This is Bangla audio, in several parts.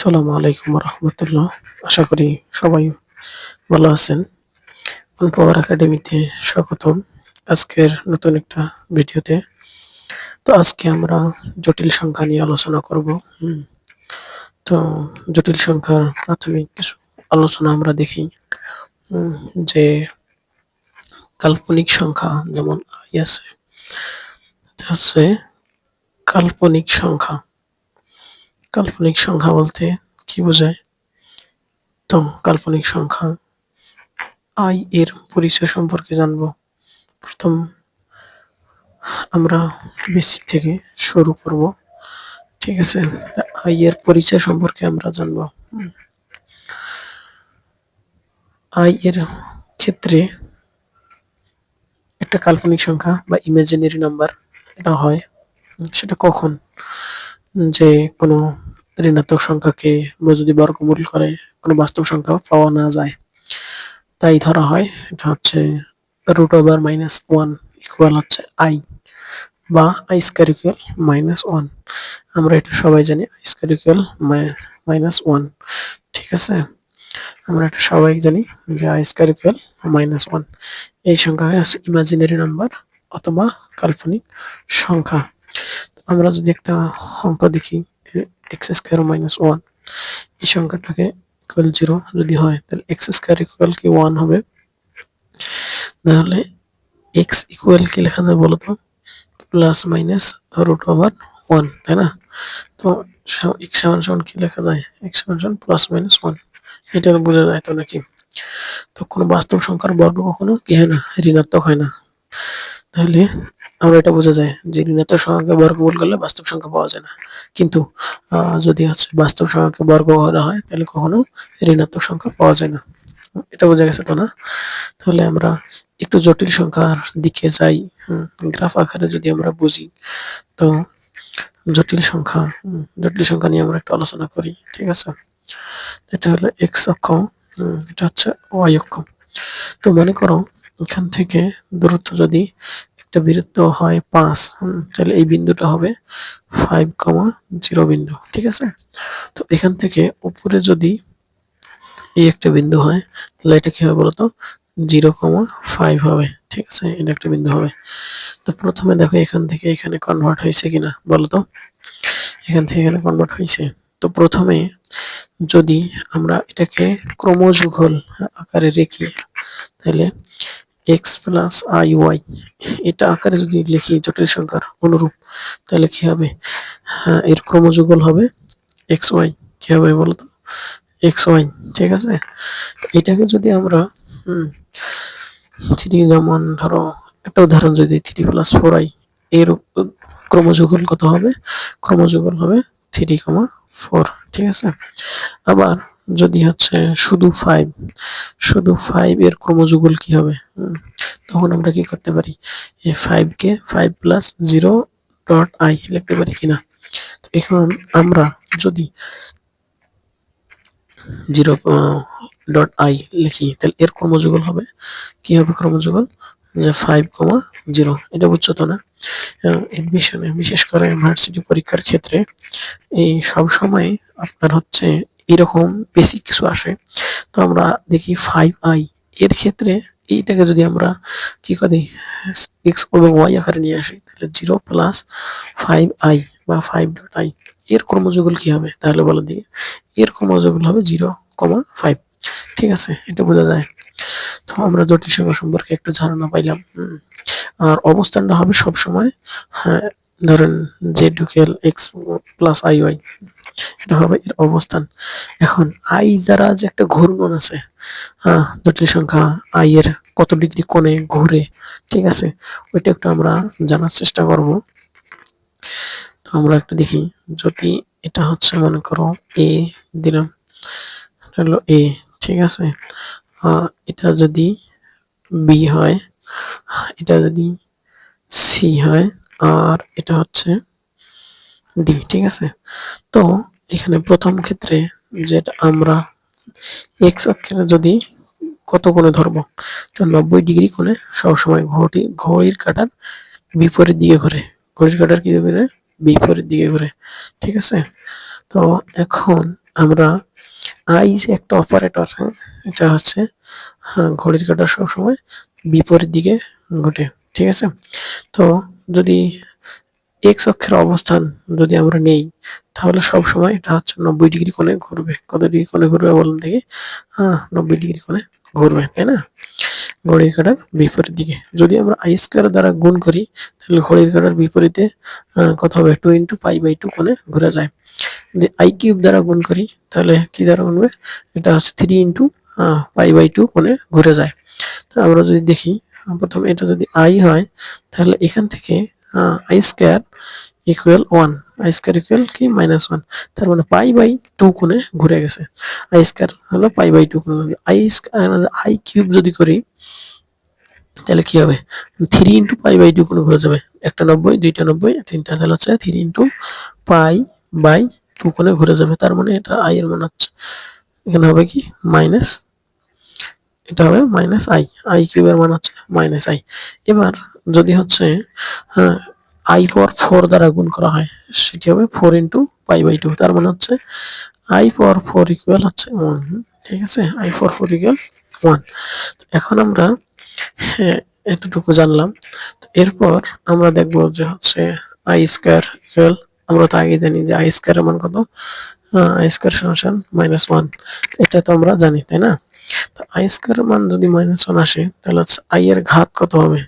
আসসালামু আলাইকুম রহমতুল্লাহ। আশা করি সবাই ভালো আছেন। পাওয়ার একাডেমিতে স্বাগতম আজকের নতুন একটা ভিডিওতে। তো আজকে আমরা জটিল সংখ্যা নিয়ে আলোচনা করব। তো জটিল সংখ্যার প্রাথমিক কিছু আলোচনা আমরা দেখি। যে কাল্পনিক সংখ্যা যেমন আই আছে কাল্পনিক সংখ্যা। কাল্পনিক সংখ্যা বলতে কি বোঝায়? তো কাল্পনিক সংখ্যা। আই এর পরিচয় সম্পর্কে জানব। প্রথম আমরা বেসিক থেকে শুরু করব। ঠিক আছে? আই এর পরিচয় সম্পর্কে আমরা জানব। আই এর ক্ষেত্রে একটা কাল্পনিক সংখ্যা বা ইমাজিনারি নাম্বার এটা হয়। সেটা কখন? যে কোনো ঋণাত্মক সংখ্যাকে যদি বর্গমূল করে, কোনো বাস্তব সংখ্যা পাওয়া না যায়। তাই ধরা হয়, এটা হচ্ছে root over minus one equal হচ্ছে আই বা আই স্কোয়ার মাইনাস ওয়ান আমরা এটা সবাই জানি আই স্কোয়ার মাইনাস ওয়ান ঠিক আছে? আমরা এটা সবাই জানি যে আই স্কোয়ার মাইনাস ওয়ান এই সংখ্যা হচ্ছে ইমাজিনারি নাম্বার অথবা কাল্পনিক সংখ্যা। আমরা যদি একটা অঙ্ক দেখি এক্স স্কোয়ার মাইনাস ওয়ান এই সংখ্যাটাকে ইকুয়াল জিরো যদি হয়, তাহলে এক্স স্কোয়ার ইকুয়াল কি ওয়ান হবে? তাহলে এক্স ইকুয়াল কি লেখা যায় বলতো? Plus minus root over one তাই না? তো এক্স সমান সমান কি লেখা যায়? এক্স সমান সমান প্লাস মাইনাস ওয়ান এটা বোঝা যায় তো নাকি? তো কোনো বাস্তব সংখ্যার বর্গ কখনো কি হয় না? ঋণাত্মক হয় না। তাহলে আমরা এটা বোঝা যায় যে ঋণাত্মক সংখ্যাকে বর্গ বর্গমূল করলে বাস্তব সংখ্যা পাওয়া যায় না। কিন্তু যদি হচ্ছে বাস্তব সংখ্যাকে বর্গ করা হয়, তাহলে কখনো ঋণাত্মক সংখ্যা পাওয়া যায় না। এটা বোঝা গেছে তো না? তাহলে আমরা একটু জটিল সংখ্যার দিকে যাই। গ্রাফ আকারে যদি আমরা বুঝি, তো জটিল সংখ্যা জটিল সংখ্যা নিয়ে আমরা একটু আলোচনা করি, ঠিক আছে? এটা হলো এক্স অক্ষ এটা হচ্ছে ওয়াই অক্ষ। তো মনে করো এখান থেকে দূরত্ব যদি একটা বৃত্ত হয় পাঁচ তাহলে এই বিন্দুটা হবে ফাইভ কমা জিরো বিন্দু, ঠিক আছে? তো এখান থেকে উপরে যদি এই একটা বিন্দু হয়, তাহলে এটা কি হবে বলতো? জিরো কমা ফাইভ হবে, ঠিক আছে? এটা একটা বিন্দু হবে। তো প্রথমে দেখো এখান থেকে এখানে কনভার্ট হয়েছে কিনা, বলতো? এখান থেকে এখানে কনভার্ট হয়েছে। তো প্রথমে যদি আমরা এটাকে ক্রমযুগল আকারে রেখি, তাহলে এক্স প্লাস আই ওয়াই এটা আকারে যদি লিখি জটিল সংখ্যার অনুরূপ, তাহলে কি হবে? হ্যাঁ এর ক্রমযুগল হবে এক্স ওয়াই কি হবে বলতো? এক্স ওয়াই ঠিক আছে? এটাকে যদি আমরা থ্রি যেমন ধরো, একটা উদাহরণ যদি থ্রি প্লাস ফোর আই এর ক্রমযুগল কত হবে? ক্রমযুগল হবে থ্রি কমা ফোর ঠিক আছে? আবার যদি হচ্ছে শুধু ফাইভ শুধু ফাইভ এর ক্রমযুগল কি হবে? তখন আমরা কি করতে পারি? এই ফাইভকে five plus zero dot i লিখতে পারি কিনা? এখন আমরা যদি জিরো ডট আই লিখি, তাহলে এর ক্রমযুগল হবে? কি হবে ক্রমযুগল যে ফাইভ কমা জিরো এটা বুঝছ তো না এডমিশনে বিশেষ করে ইউনিভার্সিটি পরীক্ষার ক্ষেত্রে, এই সব সময় আপনার হচ্ছে এরকম বেসিক কিছু আসে। তো আমরা দেখি ফাইভ আই এর ক্ষেত্রে এইটাকে যদি আমরা কি করি এক্স এবং ওয়াই আকারে নিয়ে আসি, তাহলে জিরো প্লাস ফাইভ আই বা ফাইভ ডট আই এর কর্মযুগল কি হবে? তাহলে বলে দিকে এর কর্মযুগল হবে জিরো কমা ফাইভ ঠিক আছে, এটা বোঝা যায়। তো আমরা জটিল সংখ্যা সম্পর্কে একটু ধারণা পাইলাম। আর অবস্থানটা হবে সবসময় হ্যাঁ ধরেন জেড ঢুকেল এক্স প্লাস আই ওয়াই এটা হবে এর অবস্থান। এখন আই দ্বারা যে একটা ঘূর্ণন আছে জটিল সংখ্যা আই এর কত ডিগ্রি কোণে ঘুরে, ঠিক আছে? ওইটা একটু আমরা জানার চেষ্টা করব। তো আমরা একটা দেখি, যদি এটা হচ্ছে মনে করো এ দিলাম হলো এ ঠিক আছে? এটা যদি বি হয়, এটা যদি সি হয় আর এটা হচ্ছে ডি ঠিক আছে? তো এখানে প্রথম ক্ষেত্রে যেটা আমরা এক্স অক্ষের যদি কত কোণে ধরবো? তো নব্বই ডিগ্রি কোণে সবসময় ঘড়ি ঘড়ির কাটার বিপরীত দিকে ঘুরে। ঘড়ির কাটার কি ঘুরে? বিপরীত দিকে ঘুরে, ঠিক আছে? তো এখন আমরা আই যে একটা অপারেটর হ্যাঁ এটা হচ্ছে হ্যাঁ ঘড়ির কাঁটা সবসময় বিপরীত দিকে ঘটে, ঠিক আছে? তো যদি এক্স অক্ষের অবস্থান যদি আমরা নেই, তাহলে সব সময় এটা হচ্ছে নব্বই ডিগ্রি কোণে ঘুরবে। কত ডিগ্রি কোণে ঘুরবে বলেন দেখি। হ্যাঁ নব্বই ডিগ্রি কোণে ঘুরবে, তাই না? ঘড়ির কাটার বিপরীত দিকে। যদি আমরা আই স্কোয়ার দ্বারা গুণ করি, তাহলে ঘড়ির কাটার বিপরীতে কত হবে? Two into pi by two কোণে ঘুরে যায়। যদি আই কিউব দ্বারা গুণ করি, তাহলে কি দ্বারা গুণবে? এটা হচ্ছে three into pi by two কোণে ঘুরে যায়। তো আমরা যদি দেখি প্রথমে এটা যদি আই হয়, তাহলে এখান থেকে i square equal one i square equal কি? মাইনাস ওয়ান তার মানে পাই বাই টু কোণে ঘুরে গেছে। আই স্কোয়ার হলো পাই বাই টু কোণে আই আই কিউব যদি করি, তাহলে কি হবে? Three into pi by two কোণে ঘুরে যাবে। একটা নব্বই, দুইটা নব্বই, তিনটা তাহলে হচ্ছে three into pi by two কোণে ঘুরে যাবে। তার মানে এটা আই এর মান হচ্ছে। এখানে হবে কি? মাইনাস এটা হবে মাইনাস আই আই কিউবের মান হচ্ছে মাইনাস আই এবার যদি হচ্ছে হ্যাঁ আই পাওয়ার ফোর দ্বারা গুণ করা হয়, সেটি হবে four into pi by two তার মানে হচ্ছে আই পাওয়ার ফোর ইকুয়াল হচ্ছে ওয়ান ঠিক আছে? I power four equal one এখন আমরা হ্যাঁ এতটুকু জানলাম। এরপর আমরা দেখব যে হচ্ছে আই স্কোয়ার ইকুয়াল আমরা তো আগে জানি যে আই স্কোয়ারের মান কত? আই স্কোয়ার সমান মাইনাস ওয়ান এটা তো আমরা জানি, তাই না? তো আই স্কোয়ারের মান যদি মাইনাস ওয়ান আসে, তাহলে হচ্ছে আই এর ঘাত কত হবে?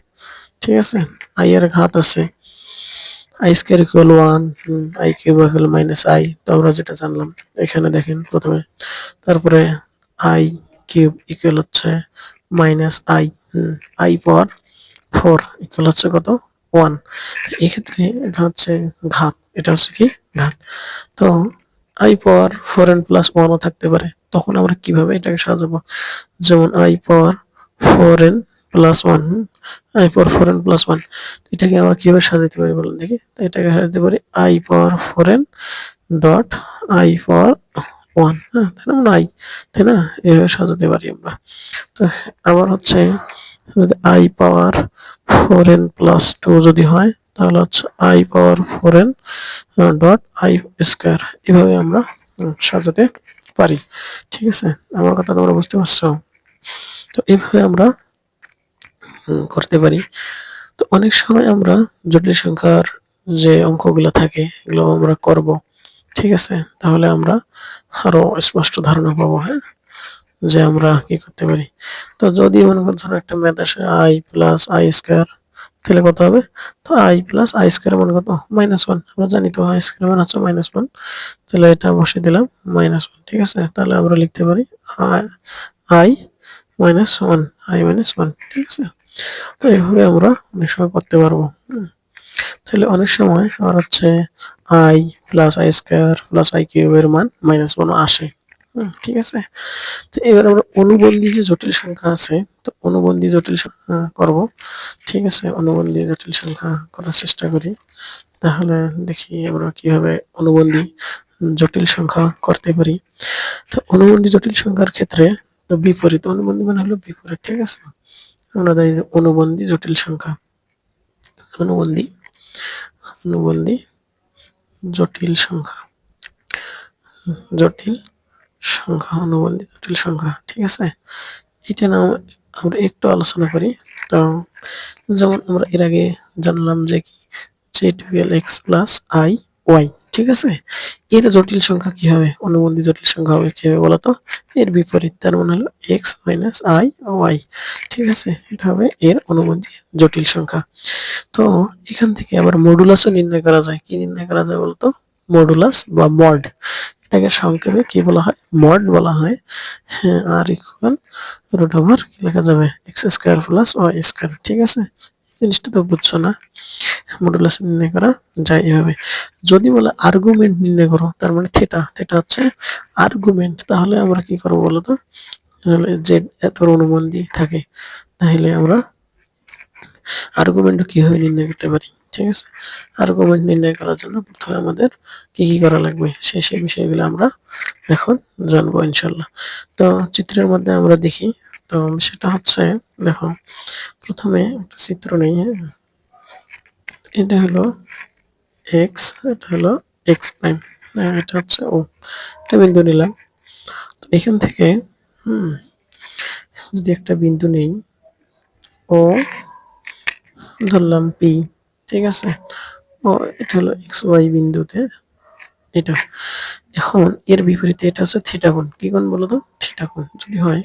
ঠিক আছে? আই এর ঘাত আছে i square equal one i cube equal minus i তো আমরা যেটা জানলাম, এখানে দেখেন প্রথমে, তারপরে আই কিউব ইকুয়াল হচ্ছে minus i i power four equal হচ্ছে কত? ওয়ান এক্ষেত্রে এটা হচ্ছে ঘাত, এটা হচ্ছে কি? ঘাত। তো i power four n plus ওয়ানও থাকতে পারে। তখন আমরা কীভাবে এটাকে সাজাবো? যেমন i power four n plus one i power four n plus one এটাকে আমরা কীভাবে সাজাতে পারি বলুন দেখি? তো এটাকে সাজাতে পারি i power four n dot i power one হ্যাঁ তাই না? আই, তাই না? এভাবে সাজাতে পারি আমরা। তো আবার হচ্ছে যদি i power four n plus two যদি হয় তাহলে হচ্ছে i power four n dot i square এভাবে আমরা সাজাতে পারি। ঠিক আছে? আমার কথা তোমরা বুঝতে পারছ? তো এভাবে আমরা করতে পারি। তো অনেক সময় আমরা জটিল সংখ্যার যে অঙ্কগুলো থাকে, এগুলো আমরা করব। ঠিক আছে? তাহলে আমরা আরও স্পষ্ট ধারণা পাবো হ্যাঁ? যে আমরা কি করতে পারি? তো যদি মনে করো ধরো একটা ম্যাথ আসে আই প্লাস আই স্কোয়ার তাহলে কত হবে? তো আই প্লাস আই স্কোয়ার মানে কত? মাইনাস ওয়ান আমরা জানি তো আই স্কোয়ার মানে হচ্ছে মাইনাস ওয়ান তাহলে এটা বসিয়ে দিলাম মাইনাস ওয়ান ঠিক আছে? তাহলে আমরা লিখতে পারি i minus one i minus one ঠিক আছে? তো এইভাবে আমরা অনেক সময় করতে পারব। তাহলে অনেক সময় আর হচ্ছে i plus i square plus i কিউবের মান মাইনাস ওয়ান আসে। ঠিক আছে। তো এবার আমরা অনুবন্ধী যে জটিল সংখ্যা আছে, তো অনুবন্ধী জটিল সংখ্যা করব। ঠিক আছে, অনুবন্ধী জটিল সংখ্যা করার চেষ্টা করি। তাহলে দেখি আমরা কীভাবে অনুবন্ধী জটিল সংখ্যা করতে পারি। তো অনুবন্ধী জটিল সংখ্যার ক্ষেত্রে তো বিপরীত, অনুবন্ধী মানে হলো বিপরীত, ঠিক আছে? আমরা তাই যে অনুবন্ধী জটিল সংখ্যা, অনুবন্ধী অনুবন্ধী জটিল সংখ্যা, জটিল সংখ্যা অনুবন্ধী জটিল সংখ্যা, ঠিক আছে? এটা না আমরা একটু আলোচনা করি। তো যেমন আমরা এর আগে জানলাম যে কি যে twelve x plus i y ঠিক আছে? এর জটিল সংখ্যা কি হবে? অনুবন্ধী জটিল সংখ্যা হবে কি হবে বলতো এর বিপরীত, তার মানে হলো এক্স মাইনাস আই ওয়াই ঠিক আছে? এটা হবে এর অনুবন্ধী জটিল সংখ্যা। তো এখান থেকে আবার মডুলাসও নির্ণয় করা যায়। কি নির্ণয় করা যায় বলতো মডুলাস বা মড এটাকে সংক্ষেপে কি বলা হয়? মড বলা হয়। হ্যাঁ আর ইকুয়াল রুট ওভার কি লেখা যাবে? X square plus y square ঠিক আছে? জিনিসটা তো বুঝছ না। মডুলাস নির্ণয় করা যায় এভাবে। যদি বলে আর্গুমেন্ট নির্ণয় করো, তার মানে থেটা থেটা হচ্ছে আর্গুমেন্ট তাহলে আমরা কি করব বলো তো? যে এত অনুবন্ধী থাকে, তাহলে আমরা আর্গুমেন্টও কীভাবে নির্ণয় করতে পারি? ঠিক আছে? আর আর্গুমেন্ট নির্ণয় করার জন্য প্রথমে আমাদের কি কি করা লাগবে? সেই সেই বিষয়গুলো আমরা এখন জানব ইনশাল্লাহ তো চিত্রের মধ্যে আমরা দেখি। তো সেটা হচ্ছে, দেখো, প্রথমে একটা চিত্র নেই হ্যাঁ? এটা হলো এক্স এটা হলো এক্স প্রাইম না এটা হচ্ছে ও একটা বিন্দু নিলাম। তো এখান থেকে, হুম, যদি একটা বিন্দু নেই ও ধরলাম পি ঠিক আছে। ও, এটা হলো এক্স ওয়াই বিন্দুতে। এটা। এখন এর বিপরীতে এটা হচ্ছে থিটা কোণ। কি কোণ বলো তো? থিটা কোণ যদি হয়।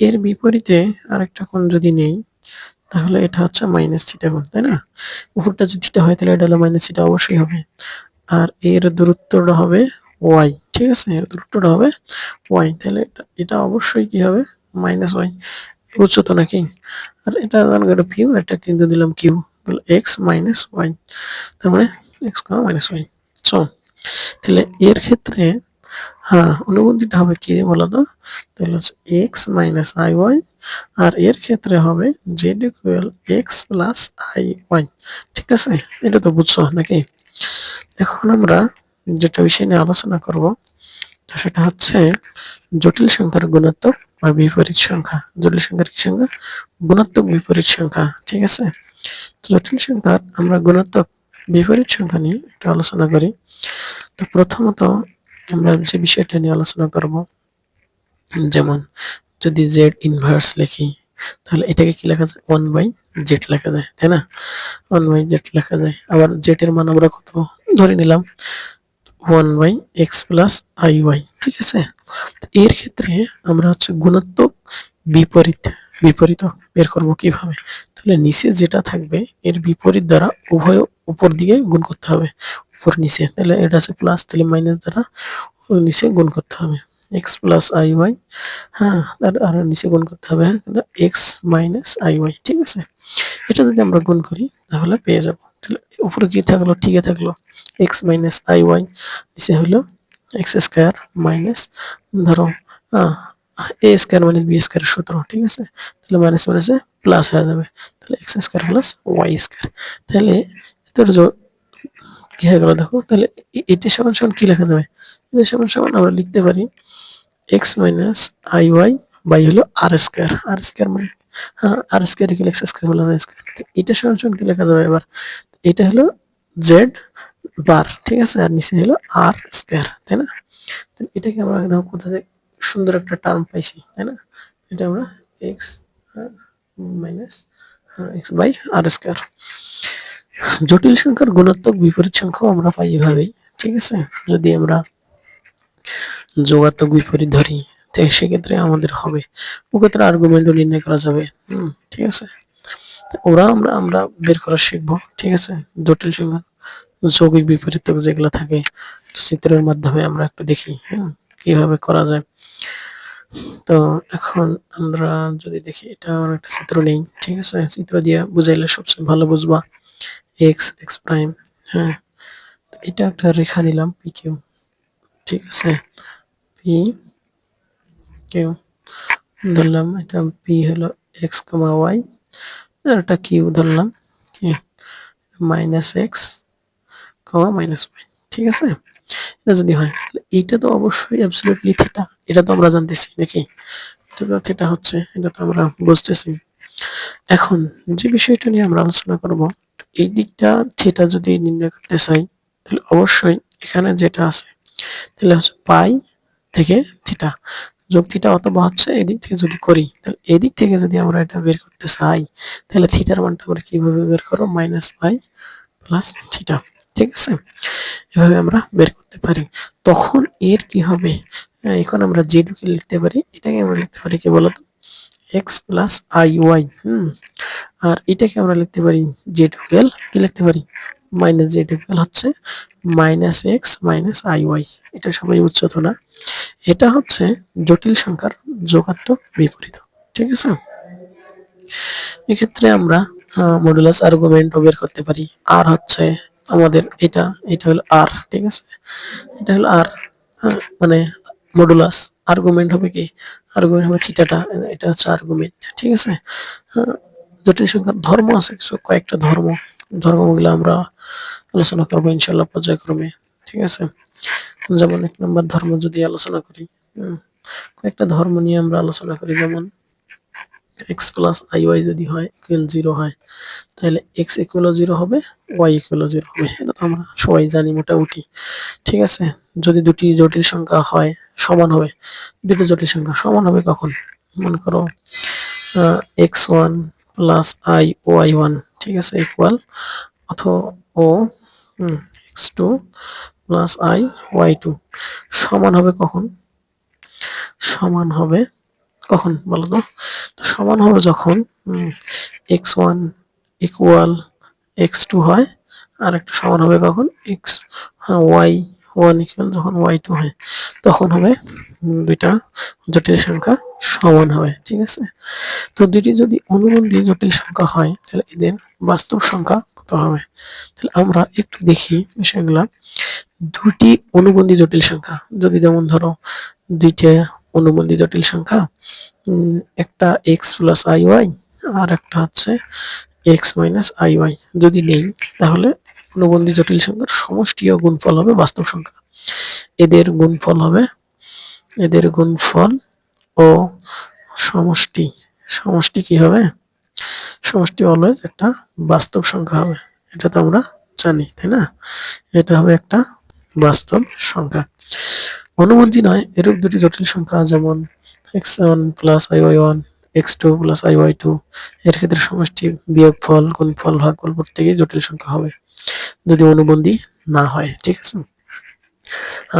এর বিপরীতে আরেকটা কোণ যদি নেই, তাহলে এটা হচ্ছে মাইনাস থিটা কোণ, তাই না? উপরটা যদি থিটা হয়, তাহলে এটা হলো মাইনাস থিটা অবশ্যই হবে। আর এর দূরত্বটা হবে ওয়াই ঠিক আছে? এর দূরত্বটা হবে ওয়াই তাহলে এটা এটা অবশ্যই কি হবে? মাইনাস ওয়াই বুঝছ তো নাকি? আর এটা এটা পিউ এটা কিন্তু দিলাম q x minus y x minus y so তাহলে এর ক্ষেত্রে হ্যাঁ অনুবন্ধিটা হবে কি বলো তো তাহলে হচ্ছে এক্স মাইনাস আই ওয়াই আর এর ক্ষেত্রে হবে z equal x plus i y ঠিক আছে? এটা তো বুঝছ নাকি? এখন আমরা যেটা বিষয় নিয়ে আলোচনা করব সেটা হচ্ছে জটিল সংখ্যার গুণাত্মক বা বিপরীত সংখ্যা। জটিল সংখ্যার কি সংখ্যা? গুণাত্মক বিপরীত সংখ্যা, ঠিক আছে? জটিল সংখ্যার আমরা গুণাত্মক বিপরীত সংখ্যা নিয়ে একটু আলোচনা করি। তো প্রথমত আমরা যে বিষয়টা নিয়ে আলোচনা করব, যেমন যদি জেড ইনভার্স লিখি, তাহলে এটাকে কি লেখা যায়? ওয়ান বাই জেড লেখা যায়, তাই না? ওয়ান বাই জেড লেখা যায়। আবার জেড এর মান আমরা কত? ধরে নিলাম one by x plus i y ঠিক আছে এর ক্ষেত্রে আমরা হচ্ছে গুণাত্মক বিপরীত বিপরীত বের করব কীভাবে তাহলে নিচে যেটা থাকবে এর বিপরীত দ্বারা উভয় উপর দিকে গুণ করতে হবে উপর নিচে তাহলে এটা আছে প্লাস তাহলে মাইনাস দ্বারা নিচে গুণ করতে হবে এক্স প্লাস আই ওয়াই হ্যাঁ আর আর নিচে গুণ করতে হবে এক্স মাইনাস আই ওয়াই ঠিক আছে এটা যদি আমরা গুণ করি, তাহলে পেয়ে যাব। তাহলে উপরে কি থাকল ঠিকই থাকল এক্স মাইনাস আই ওয়াই নিচে হলো এক্স স্কোয়ার মাইনাস ধরো a square minus b square সূত্র, ঠিক আছে? তাহলে মাইনাস মাইনাসে প্লাস হয়ে যাবে। তাহলে x square plus y square তাহলে এটার কি হয়ে গেল দেখো? তাহলে এটা সমান সমান কি লেখা যাবে? এটা সমান সমান আমরা লিখতে পারি x minus i y by হলো আর স্কোয়ার আর স্কোয়ার মানে r square equal x square square এটা সমান কি লেখা যাবে এবার? এটা হলো জেড বার ঠিক আছে? আর নিচে হলো আর স্কোয়ার তাই না? এটাকে আমরা একদম কোথা থেকে সুন্দর একটা টার্ম পাইছি, তাই না? এটা আমরা x minus x by r square জটিল সংখ্যার গুণাত্মক বিপরীত সংখ্যাও আমরা পাই এভাবেই, ঠিক আছে? যদি আমরা যোগাত্মক বিপরীত ধরি সেক্ষেত্রে আমাদের হবে। ওক্ষেত্রে আর্গুমেন্টও নির্ণয় করা যাবে। হুম, ঠিক আছে? ওরা আমরা আমরা বের করা শিখব, ঠিক আছে? জটিল সংখ্যা, যৌগিক বিপরীত যেগুলো থাকে চিত্রের মাধ্যমে আমরা একটু দেখি হ্যাঁ কীভাবে করা যায়। তো এখন আমরা যদি দেখি, এটা একটা চিত্র নেই, ঠিক আছে? চিত্র দিয়ে বুঝাইলে সবচেয়ে ভালো বুঝবা। এক্স এক্স প্রাইম হ্যাঁ। এটা একটা রেখা নিলাম পি কিউ ঠিক আছে? পি ধরলাম, এটা পি হলো এক্স কমা ওয়াই আর এটা কিউ ধরলাম minus x comma minus y ঠিক আছে? এটা যদি হয় এইটা তো অবশ্যই অ্যাবসলিউটলি থিটা এটা তো আমরা জানতেছি নাকি? এটা থিটা হচ্ছে, এটা তো আমরা বুঝতেছি। এখন যে বিষয়টা নিয়ে আমরা আলোচনা করব, এই দিকটা থিটা যদি নির্ণয় করতে চাই, তাহলে অবশ্যই এখানে যেটা আছে, তাহলে হচ্ছে পাই থেকে থিটা যোগ থিটা অথবা হচ্ছে এদিক থেকে যদি করি তাহলে এদিক থেকে যদি আমরা এটা বের করতে চাই তাহলে থিটার মানটা আমরা কীভাবে বের করব? মাইনাস পাই প্লাস থিটা ঠিক আছে? এভাবে আমরা বের করতে পারি। তখন এর কি হবে? হ্যাঁ, এখন আমরা জেডুকে লিখতে পারি এটাকে আমরা লিখতে পারি কি বলতো? এক্স প্লাস আই ওয়াই হুম? আর এটাকে আমরা লিখতে পারি জেড ইকুয়াল কি লিখতে পারি? মাইনাস জেড ইকুয়াল হচ্ছে minus x minus i y এটা সবাই উচ্চত না। এটা হচ্ছে জটিল সংখ্যার যোগাত্মক বিপরীত, ঠিক আছে? এক্ষেত্রে আমরা মডুলাস আর্গুমেন্টও বের করতে পারি। আর হচ্ছে আমাদের এটা এটা হলো আর ঠিক আছে? এটা হলো আর মানে মডুলাস আর্গুমেন্ট হবে কি? আর্গুমেন্ট হবে থিটাটা, এটা হচ্ছে আর্গুমেন্ট ঠিক আছে? জটিল সংখ্যার ধর্ম আছে কয়েকটা ধর্ম, ধর্মগুলো আমরা আলোচনা করব ইনশাল্লাহ পর্যায়ক্রমে, ঠিক আছে? যেমন এক নম্বর ধর্ম যদি আলোচনা করি কয়েকটা ধর্ম নিয়ে আমরা আলোচনা করি, যেমন এক্স প্লাস আই ওয়াই যদি হয় ইকুয়াল জিরো হয়, তাহলে এক্স ইকুয়াল জিরো হবে ওয়াই ইকুয়াল জিরো হবে। এটা তো আমরা সবাই জানি, মোটামুটি। ঠিক আছে? যদি দুটি জটিল সংখ্যা হয়, সমান হবে। দুটি জটিল সংখ্যা সমান হবে কখন? মনে করো x one plus i y one ঠিক আছে ইকুয়াল অথবা ও x two plus i y two সমান হবে কখন? সমান হবে কখন বলো তো? সমান হবে যখন x one equal x two হয়, আর একটা সমান হবে কখন? এক্স ওয়াই ওয়ান ইকুয়াল যখন ওয়াই টু হয়, তখন হবে দুইটা জটিল সংখ্যা সমান হবে, ঠিক আছে? তো দুটি যদি অনুবন্ধী জটিল সংখ্যা হয়, তাহলে এদের বাস্তব সংখ্যা কত হবে। তাহলে আমরা একটু দেখি বিষয়গুলা। দুটি অনুবন্ধী জটিল সংখ্যা। যদি যেমন ধরো দুইটা অনুবন্ধী জটিল সংখ্যা একটা এক্স প্লাস আই ওয়াই আর একটা হচ্ছে এক্স মাইনাস আই ওয়াই যদি নেই, তাহলে অনুবন্ধী জটিল সংখ্যার সমষ্টি ও গুণফল হবে বাস্তব সংখ্যা। এদের গুণফল হবে, এদের গুণফল ও সমষ্টি। সমষ্টি কি হবে? সমষ্টি অলওয়েজ একটা বাস্তব সংখ্যা হবে। এটা তো আমরা জানি, তাই না? এটা হবে একটা বাস্তব সংখ্যা। অনুবন্ধী নয়, এরূপ দুটি জটিল সংখ্যা, যেমন x one plus i y one x two plus i y two এর ক্ষেত্রে সমষ্টি বিয়োগ ফল গুণফল ভাগফল প্রত্যেকেই জটিল সংখ্যা হবে, যদি অনুবন্ধী না হয়, ঠিক আছে?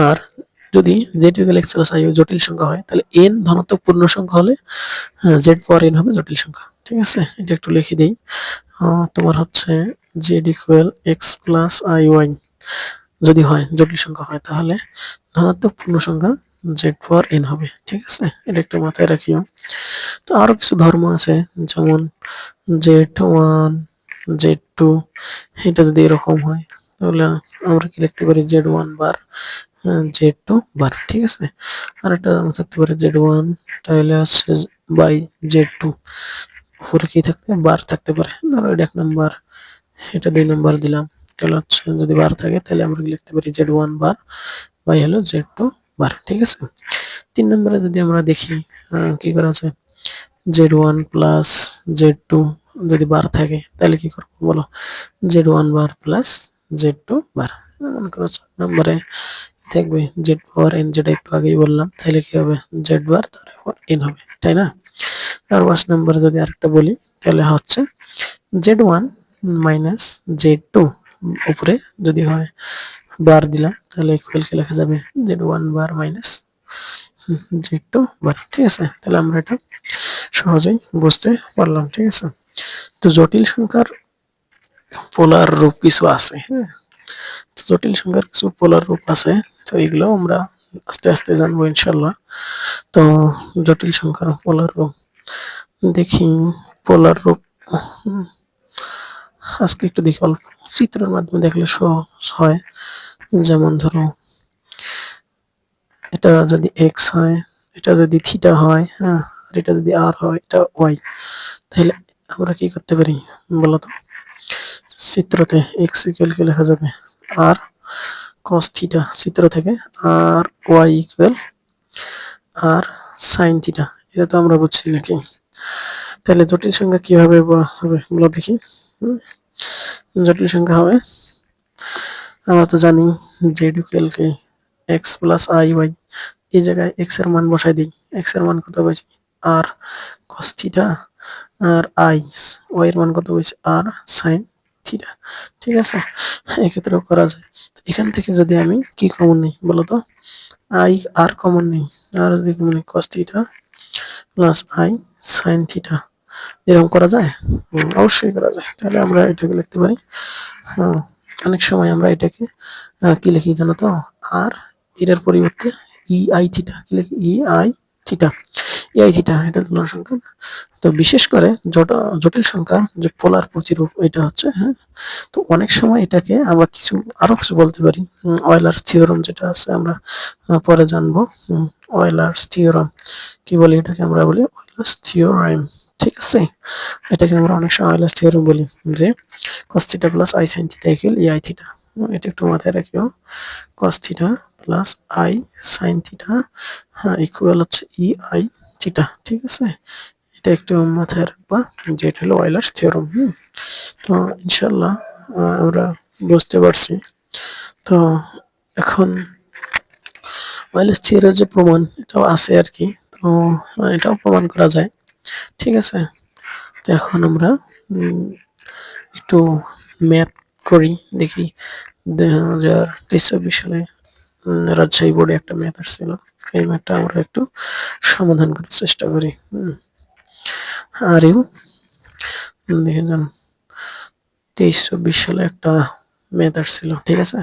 আর যদি z equal x plus i জটিল সংখ্যা হয়, তাহলে এন ধনাত্মক পূর্ণ সংখ্যা হলে জেড পর এন হবে জটিল সংখ্যা। ঠিক আছে এটা একটু লিখে দিই। তোমার হচ্ছে z equal x plus i y যদি হয়, জটিল সংখ্যা হয়, তাহলে ধনাত্মক পূর্ণ সংখ্যা জেড পর এন হবে, ঠিক আছে? এটা একটু মাথায় রাখিও। তো আরও কিছু ধর্ম আছে, যেমন জেড ওয়ান জেড টু এটা যদি এরকম হয়, তাহলে আমরা কি লিখতে পারি? Z one bar z two bar ঠিক আছে? আর একটা থাকতে পারে জেড ওয়ান তাহলে হচ্ছে বাই জেড টু উপরে কি থাকতে? বার থাকতে পারে। ধরো এটা এক নাম্বার, এটা দুই নম্বর দিলাম। তাহলে হচ্ছে যদি বার থাকে, তাহলে আমরা লিখতে পারি জেড ওয়ান বার বাই হলো জেড টু বার, ঠিক আছে? তিন নম্বরে যদি আমরা দেখি কি করা আছে? Z one plus z two যদি বার থাকে, তাহলে কি করব বলো? Z one bar plus z two bar. মনে করো চার নম্বরে থাকবে জেড পাওয়ার এন যেটা একটু আগেই বললাম, তাহলে কি হবে? জেড বার, তারপর এন হবে, তাই না? আর পাঁচ নম্বরে যদি আরেকটা বলি, তাহলে হচ্ছে z one minus z two উপরে যদি হয় বার দিলাম, তাহলে ইকুয়ালকে লেখা যাবে? Z one bar minus z two bar ঠিক আছে? তাহলে আমরা এটা সহজেই বুঝতে পারলাম, ঠিক আছে? তো জটিল সংখ্যার পোলার রূপ কিছু আছে হ্যাঁ? জটিল সংখ্যার কিছু পোলার রূপ আছে, তো এগুলো আমরা আস্তে আস্তে জানব ইনশাল্লাহ। তো জটিল সংখ্যার পোলার রোগ দেখি, পোলার রূপ আজকে একটু দেখি, অল্প চিত্রের মাধ্যমে দেখলে সহজ হয়। যেমন ধরো, এটা যদি এক্স হয়, এটা যদি থিটা হয় হ্যাঁ আর এটা যদি আর হয়, এটা ওয়াই তাহলে আমরা কি করতে পারি বলতো চিত্রতে এক্স ইকুয়ালকে লেখা যাবে? আর কস থিটা চিত্র থেকে আর y equal r sine theta এটা তো আমরা বুঝছি নাকি? তাহলে জটিল সংখ্যা কীভাবে হবে? বলো দেখি জটিল সংখ্যা হবে, আমরা তো জানি জেড ইকুয়ালকে এক্স প্লাস আই ওয়াই এই জায়গায় এক্সের মান বসাই দিই। এক্সের মান কত পাইছি? আর কস থিটা আর আই ওয়াই এর মান কত পাইছি? আর সাইন থিটা ঠিক আছে? এক্ষেত্রেও করা যায়। এখান থেকে যদি আমি কি কমন নিই বলতো আই আর কমন নিই। আর যদি কমন নিই cos theta plus i sine theta এরকম করা যায়? অবশ্যই করা যায়। তাহলে আমরা এটাকে লিখতে পারি অনেক সময় আমরা এটাকে কি লিখি জানো তো? আর এটার পরিবর্তে ই আই থিটা কি লিখি? E i theta e i theta এটা তুলনা সংখ্যা। তো বিশেষ করে জটিল সংখ্যা, যে পোলার প্রতিরূপ, এটা হচ্ছে হ্যাঁ? তো অনেক সময় এটাকে আমরা কিছু, আরও কিছু বলতে পারি। অয়েলার্স থিওরম যেটা আছে, আমরা পরে জানব। অয়েলার্স থিওরম কি বলি এটাকে আমরা বলি? অয়েলার্স থিওরাম ঠিক আছে? এটাকে আমরা অনেক সময় অয়েলার্স থিওরম বলি, যে theta plus i sine theta equal e i theta এটা একটু মাথায় রাখিও। Theta plus i sine theta হ্যাঁ ইকুয়াল হচ্ছে ই আই থিটা ঠিক আছে? এটা একটু মাথায় রাখবা যে এটা হলো ওয়েলার্স থিওরাম হুম? তো ইনশাল্লাহ আমরা বুঝতে পারছি। তো এখন ওয়েলার্স থিওরের যে প্রমাণ এটাও আছে আর কি। তো আহ, এটাও প্রমাণ করা যায় ঠিক আছে? তো এখন আমরা একটু ম্যাথ করি দেখি দুই হাজার তেইশ চব্বিশ সালে রাজশাহী বোর্ডে একটা ম্যাথ আসছিল। এই ম্যাথটা আমরা একটু সমাধান করার চেষ্টা করি। হুম। আর ইউ দেখে যান তেইশ, চব্বিশ সালে একটা ম্যাথ আসছিল, ঠিক আছে?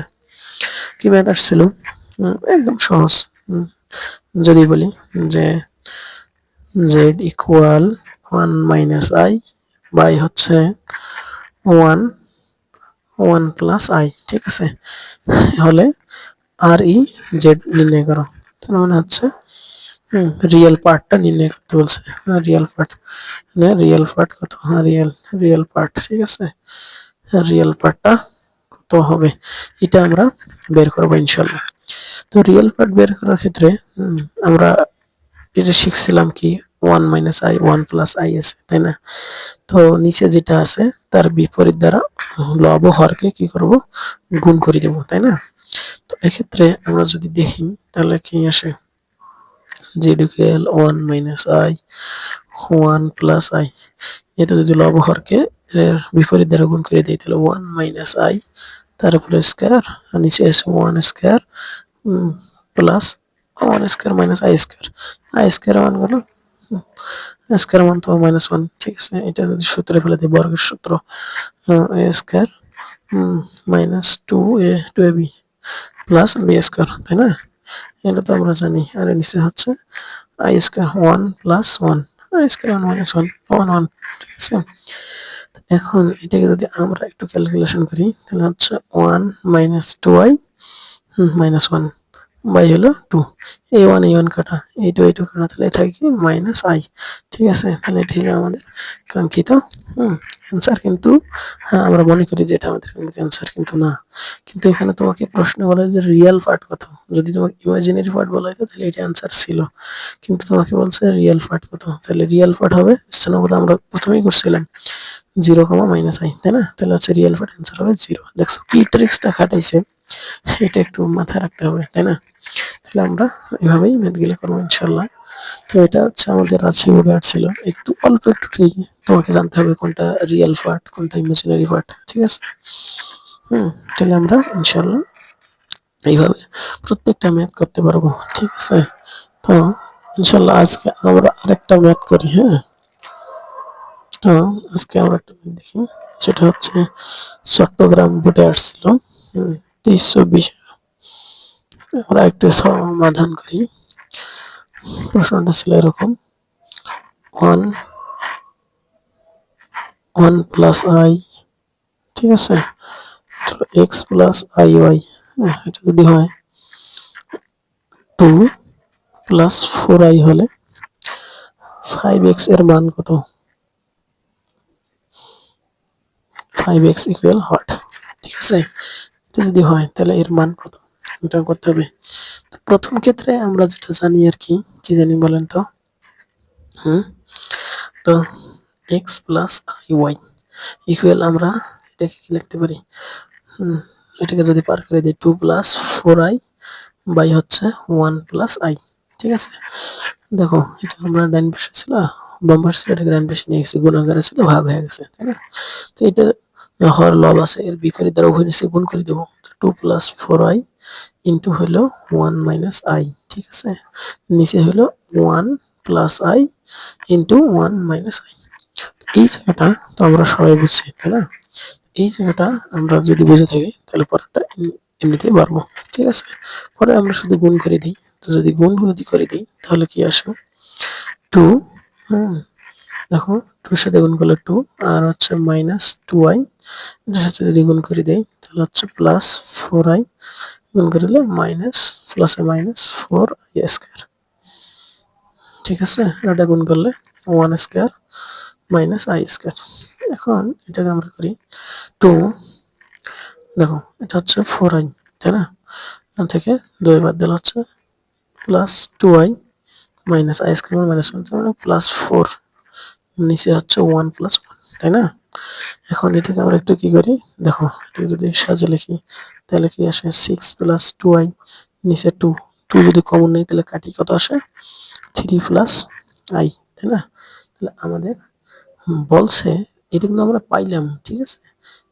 কি ম্যাথ আসছিল? একদম সহজ। যদি বলি যে z equal one minus i by হচ্ছে ওয়ান ওয়ান প্লাস আই ঠিক আছে? হলে আর ই জেড নির্ণয় করো। তার মানে হচ্ছে রিয়েল পার্টটা নির্ণয় করতে বলছে। রিয়েল পার্ট মানে রিয়েল পার্ট কত? হ্যাঁ রিয়েল রিয়েল পার্ট ঠিক আছে? রিয়েল পার্টটা কত হবে? এটা আমরা বের করব ইনশাল্লাহ তো রিয়েল পার্ট বের করার ক্ষেত্রে আমরা এটা শিখছিলাম কি? One minus i one plus i আছে তাই না? তো নিচে যেটা আছে, তার বিপরীত দ্বারা লব হরকে কি করব? গুণ করে দেব, তাই না? তো এক্ষেত্রে আমরা যদি দেখি, তাহলে কি আসে? Z equal one minus i one plus i এটা যদি লব হরকে এর বিপরীত দ্বারা গুণ করে দিই, তাহলে ওয়ান মাইনাস আই তার উপরে স্কোয়ার আর নিচে এসে one square plus one square minus i square i square মান গেল স্কোয়ার মান তো মাইনাস ওয়ান ঠিক আছে? এটা যদি সূত্রে ফেলে দিই, বর্গের সূত্র a square minus two a two a b plus b square তাই না? এটা তো আমরা জানি। আর নিচে হচ্ছে i square one plus one i square one one one one ঠিক আছে? এখন এটাকে যদি আমরা একটু ক্যালকুলেশন করি, তাহলে হচ্ছে one minus two i minus one by হলো টু। এই ওয়ান এই ওয়ান কাটা। এই টু এই টু কাটা। তাহলে থাকে কি? মাইনাস আই ঠিক আছে? তাহলে ঠিক আমাদের কাঙ্ক্ষিত, হুম অ্যান্সার কিন্তু হ্যাঁ আমরা মনে করি যে এটা আমাদের অ্যান্সার কিন্তু না। কিন্তু এখানে তোমাকে প্রশ্ন বলা যে রিয়েল পার্ট কত? যদি তোমাকে ইমাজিনারি পার্ট বলা হতো তাহলে এটা অ্যান্সার ছিল। কিন্তু তোমাকে বলছে রিয়েল পার্ট কত? তাহলে রিয়েল পার্ট হবে, স্থানগত আমরা প্রথমেই করছিলাম জিরো কমা মাইনাস আই তাই না? তাহলে হচ্ছে রিয়েল পার্ট অ্যান্সার হবে জিরো দেখছ কি ট্রিক্সটা খাটাইছে? এটা একটু মাথায় রাখতে হবে, তাই না? তাহলে আমরা এভাবেই ম্যাথগুলো করব, ইনশাল্লাহ। তো এটা হচ্ছে আমাদের রাজশাহী আর্ট ছিল। একটু অল্প একটু ঠিক তোমাকে জানতে হবে কোনটা রিয়েল পার্ট কোনটা ইমাজিনারি পার্ট ঠিক আছে? হুম, তাহলে আমরা ইনশাল্লাহ এইভাবে প্রত্যেকটা ম্যাথ করতে পারব, ঠিক আছে? তো ইনশাল্লাহ আজকে আমরা আরেকটা ম্যাথ করি হ্যাঁ? তো আজকে আমরা একটা দেখি, সেটা হচ্ছে চট্টগ্রাম বোর্ডে আসছিল হুম তেইশ চব্বিশ। আমরা সমাধান করি। প্রশ্নটা ছিল এরকম। ওয়ান ওয়ান প্লাস আই, ঠিক আছে? এক্স প্লাস আই ওয়াই এটা যদি হয়, টু প্লাস ফোর আই হলে ফাইভ এক্সের মান কত? ফাইভ এক্স ইকুয়াল হট ঠিক আছে? এটা যদি হয়, তাহলে এর মান কত এটা করতে হবে। প্রথম ক্ষেত্রে আমরা যেটা জানি আর কি কি জানি বলেন তো? হুম? তো x plus i y equal আমরা এটাকে কি লিখতে পারি? হুম, এটাকে যদি পার করে দিই two plus four i by হচ্ছে ওয়ান প্লাস আই ঠিক আছে? দেখো, এটা আমরা ডাইন ছিল, বাম পাশে এটাকে ডাইন পাশে নিয়ে গেছি গুণাগারে ছিল, ভাগ হয়ে গেছে, তাই না? তো এটা হর লব আছে, এর বিপরীত দ্বারা উভয় নিচে গুণ করে দেবো। Two plus four i into হলো ওয়ান মাইনাস আই, ঠিক আছে? নিচে হলো one plus i into one minus i. এই জায়গাটা তো আমরা সবাই বুঝছি, তাই না? এই জায়গাটা আমরা যদি বুঝে থাকি, তাহলে পরেরটা এম- এমনিতেই পারব ঠিক আছে? পরে আমরা শুধু গুণ করে দিই। তো যদি গুণ যদি করে দিই, তাহলে কি আসবে? টু, হুম দেখো টুর সাথে গুণ করলে টু আর হচ্ছে মাইনাস টু আই এটার সাথে যদি গুণ করে দেই, তাহলে হচ্ছে প্লাস ফোর আই গুণ করে দিলে মাইনাস প্লাসে মাইনাস ফোর আই স্কোয়ার ঠিক আছে? এটা গুণ করলে one square minus i square এখন এটাকে আমরা করি টু দেখো, এটা হচ্ছে ফোর আই তাই না? থেকে দুই বাদ দিলে হচ্ছে plus two i minus i square minus plus four নিচে হচ্ছে ওয়ান প্লাস ওয়ান তাই না? এখন এটাকে আমরা একটু কি করি? দেখো যদি সাজে লিখি, তাহলে কি আসে? সিক্স প্লাস টু আই নিচে টু টু যদি কমন নেই, তাহলে কাটি কত আসে? থ্রি প্লাস আই তাই না? তাহলে আমাদের বলছে, এটা কিন্তু আমরা পাইলাম, ঠিক আছে?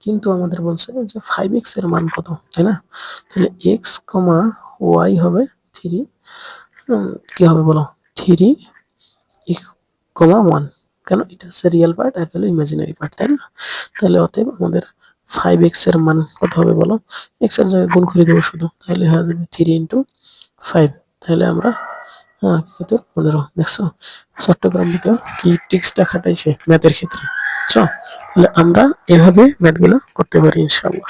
কিন্তু আমাদের বলছে যে ফাইভ এক্সের মান কত, তাই না? তাহলে এক্স কমা ওয়াই হবে থ্রি কি হবে বলো? থ্রি কমা ওয়ান কেন এটা হচ্ছে রিয়েল পার্ট আর হলো ইমাজিনারি পার্ট তাই না? তাহলে অতএব আমাদের ফাইভ এক্সের মান কত হবে বলো? এক্সের জায়গায় গুণ করে দেবো শুধু, তাহলে হয়ে যাবে থ্রি ইন্টু ফাইভ তাহলে আমরা হ্যাঁ কত পনেরো দেখছ? চট্টগ্রাম থেকে কি টিক্সটা খাটাইছে ম্যাথের ক্ষেত্রে? বুঝছ তাহলে আমরা এভাবে ম্যাথগুলো করতে পারি ইনশাল্লাহ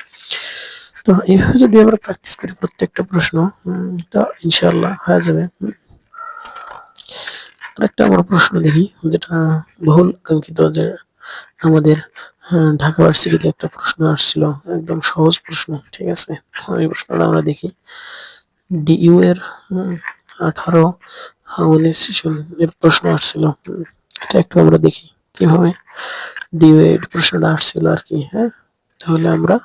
তো এইভাবে যদি আমরা প্র্যাকটিস করি প্রত্যেকটা প্রশ্ন তো ইনশাল্লাহ হয়ে যাবে। আরেকটা আমরা প্রশ্ন দেখি, যেটা বহুল কাঙ্ক্ষিত যে আমাদের ঢাকা ভার্সিটিতে একটা প্রশ্ন আসছিল, একদম সহজ প্রশ্ন, ঠিক আছে? এই প্রশ্নটা আমরা দেখি। ডিইউ এর আঠারো সেশন এর প্রশ্ন আসছিল। এটা একটু আমরা দেখি কীভাবে ডিইউ এর প্রশ্নটা আসছিল আর কি হ্যাঁ? তাহলে আমরা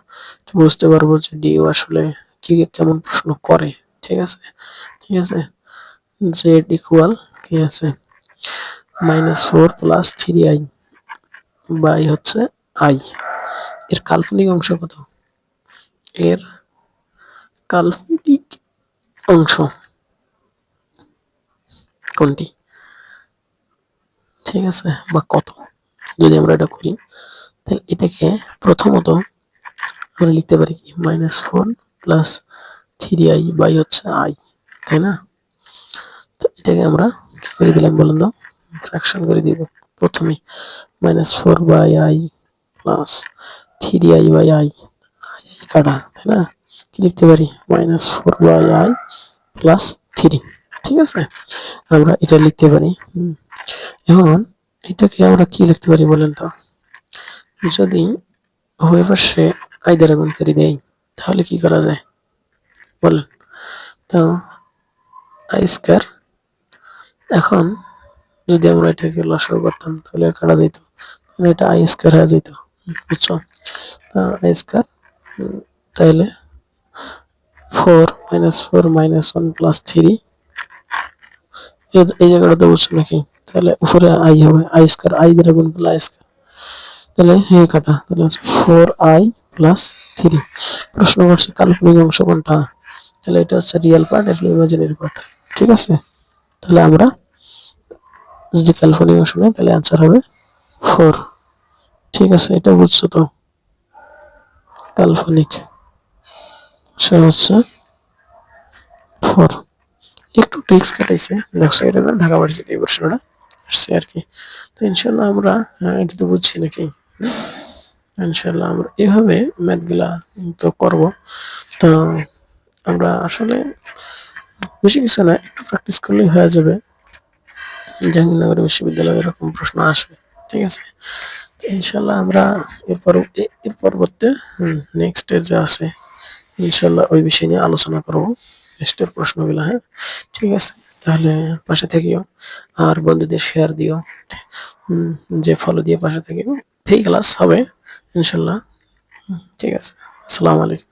বুঝতে পারব যে ডিইউ আসলে কি, কেমন প্রশ্ন করে, ঠিক আছে? ঠিক আছে? জেড ইকুয়াল কি আছে? Minus four plus three i by হচ্ছে আই। এর কাল্পনিক অংশ কত? এর কাল্পনিক অংশ কোনটি? ঠিক আছে, বা কত? যদি আমরা এটা করি, তাহলে এটাকে প্রথমত আমরা লিখতে পারি কি? Minus four plus three i by হচ্ছে আই, তাই না? তো এটাকে আমরা কি করে দিলাম, বলুন তো। ফ্র্যাকশন করে দিব, প্রথমে। Minus four by i plus three i by i i i কাটা, তাই না? কি লিখতে পারি? Minus four by i plus three ঠিক আছে? আমরা এটা লিখতে পারি। এখন এটাকে আমরা কি লিখতে পারি, বলেন তো? যদি উভয় পাশে আই দ্বারা গুণ করে দেই তাহলে কি করা যায়? বলেন। তো আই স্কয়ার এখন যদি আমরা এটাকে লসাগু করতাম, তাহলে কাটা যেত তাহলে এটা আই হয়ে যেত বুঝছ? আই স্কয়ার তাহলে four minus four minus one plus three এই জায়গাটাতে বুঝছ নাকি? তাহলে উপরে আই হবে আই স্কয়ার আই দ্বারা গুণ করলে আই তাহলে হ্যাঁ কাটা, তাহলে ফোর আই প্লাস থ্রি প্রশ্ন করছে কাল্পনিক অংশ কোনটা? তাহলে এটা হচ্ছে রিয়েল পার্ট এটা ইমাজিনারি পার্ট ঠিক আছে? তাহলে আমরা যদি কাল্পনিক অংশ নেই তাহলে অ্যান্সার হবে ফোর ঠিক আছে এটা বুঝছ তো? কাল্পনিক সে হচ্ছে ফোর একটু ট্রিক্স কাটাইছে দেখছ এটা না ঢাকা ভার্সিটি এই প্রশ্নটা আসছে আর কি। তো ইনশাল্লাহ আমরা হ্যাঁ, এটা তো বুঝছি নাকি? ইনশাল্লাহ আমরা এভাবে ম্যাথগুলা তো করব। তো আমরা আসলে বেশি কিছু না একটু প্র্যাকটিস করলেই হয়ে যাবে। জাহাঙ্গীরনগর বিশ্ববিদ্যালয়ে এরকম প্রশ্ন আসে ঠিক আছে? ইনশাল্লাহ আমরা এরপর এর পরবর্তী নেক্সট যে আছে, ইনশাল্লাহ ওই বিষয় নিয়ে আলোচনা করব নেক্সটের প্রশ্নগুলো হ্যাঁ? ঠিক আছে? তাহলে পাশে থেকেও, আর বন্ধুদের শেয়ার দিও যে ফলো দিয়ে পাশে থেকেও ফ্রি ক্লাস হবে, ইনশাল্লাহ ঠিক আছে? আসসালামু আলাইকুম।